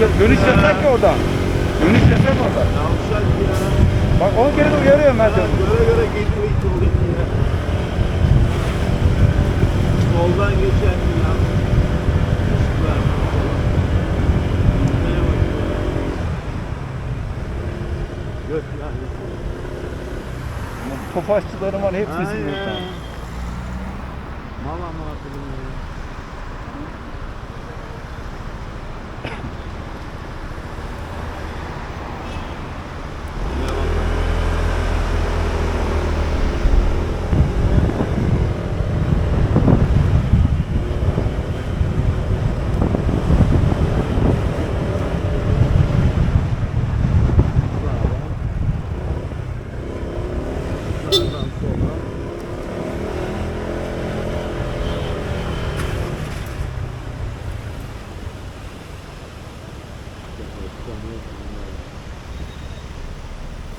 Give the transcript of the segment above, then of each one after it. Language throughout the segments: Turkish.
bir dönüş yasak ki oradan. Dönüş yasak orada. Bak 10 kere de uyarıyorum ben seni. Göre göre geliyor ittirdik ya. Soldan geçen bir ya. Gök. Tofaşçıların var hepsi Aynen. sinirden. Mal amına koyayım ya. Şuraya bak. Sağdan sola.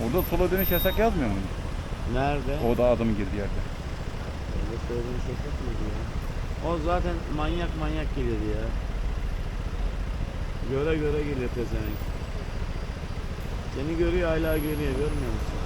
Orada sola dönüş yasak yazmıyor mu? Nerede? O da adamın girdiği yerde. Öyle söylediğin şaka mıydı ya? O zaten manyak manyak gelirdi ya. Göre göre geliyor pezevenk. Seni görüyor hala görüyor görmüyor musun?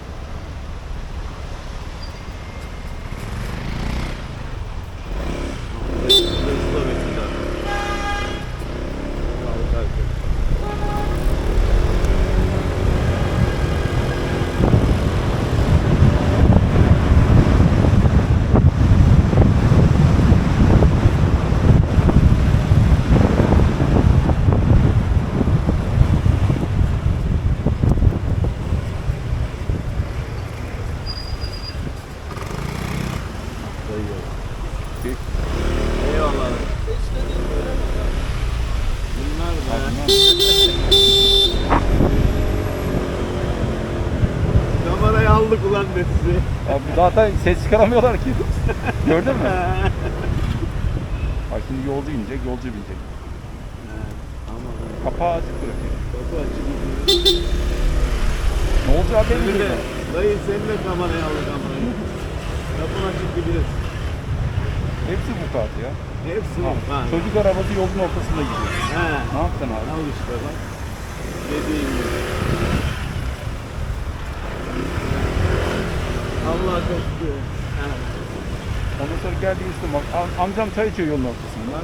Ulan be sizi. Abi zaten ses çıkaramıyorlar ki. Gördün mü? Bak şimdi yolcu inecek, yolcu binecek. Kapağı açık bırakıyor. kapı açık. Ne olacağı belli değil. dayı senin de kamerayı aldık kamerayı. Kapın açık gidiyor. Hepsi bu kart ya. Hepsi Ha, bu. Ha. Çocuk arabası yolun ortasında gidiyor. He. Ne yaptın abi? Al işte bak. Dediğim gibi. Allah şükür. He. Ondan sonra geldi üstüne bak am- amcam çay içiyor yolun ortasında.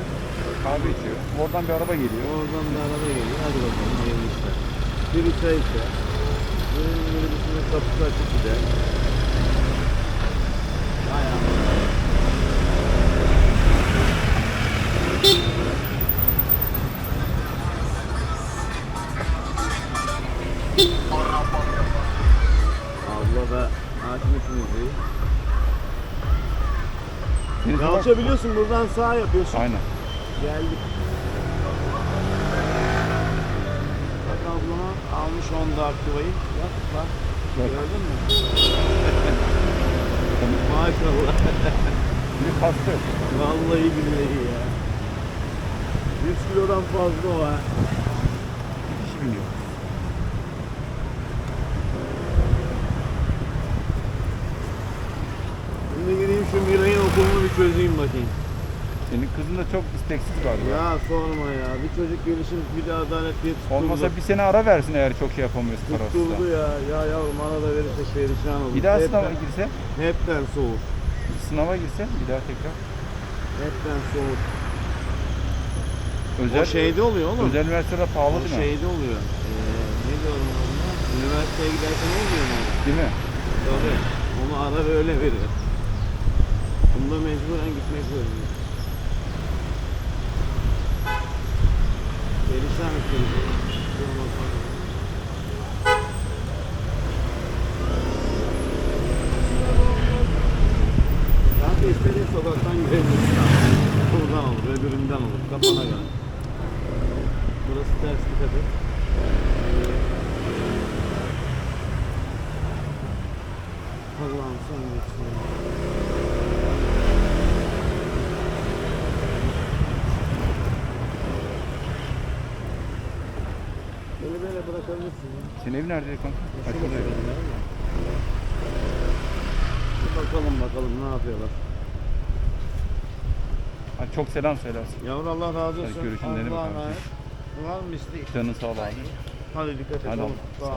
Kahve içiyor. Oradan bir araba geliyor. Oradan bir araba geliyor. Hadi bakalım hayırlı işler. Biri çay içer. Birinin minibüsünün kapısı açık gider. Hay Birisi bak- Yalça biliyorsun buradan sağ yapıyorsun. Aynen. Geldik. Bak ablama almış onda aktivayı. Bak bak. Bak. Gördün mü? Maşallah. Bir kastı. Vallahi billahi ya. 100 kilodan fazla o ha. Bir kişi biniyor. Bakayım. Senin kızın da çok isteksiz galiba. Ya sorma ya. Bir çocuk gelişim bir de adalet diye tutturdu. Olmasa bir sene ara versin eğer çok şey yapamıyorsa Tutturdu parasıyla. ya. Ya yavrum bana da verirsek perişan olur. Bir daha hepten, sınava girse, Hepten soğuk. sınava girse bir daha tekrar. Hepten soğuk. Özel, o şeyde oluyor oğlum. özel üniversitede pahalı o değil mi? şeyde oluyor. Ee, ne diyorum ona? Üniversiteye giderken olmuyor mu? Değil mi? Tabii. Onu arar öyle verir. Bunda mecburen gitmek zorunda. Perişan ettim. Kanka istediğin sokaktan girebilirsin. Buradan olur, öbüründen olur. Kafana göre. Burası ters dikkat et. Allah'ım sen geçsin. Böyle bırakabilirsin ya. Senin ev nerede kanka? Açılıyor. bakalım bakalım ne yapıyorlar. Hadi çok selam söylersin. Yavrum Allah razı Hadi olsun. görüşün dedim Allah'a emanet. Var mı isteği? Canın sağ ol abi. Hadi dikkat et. Hadi. Sağ ol.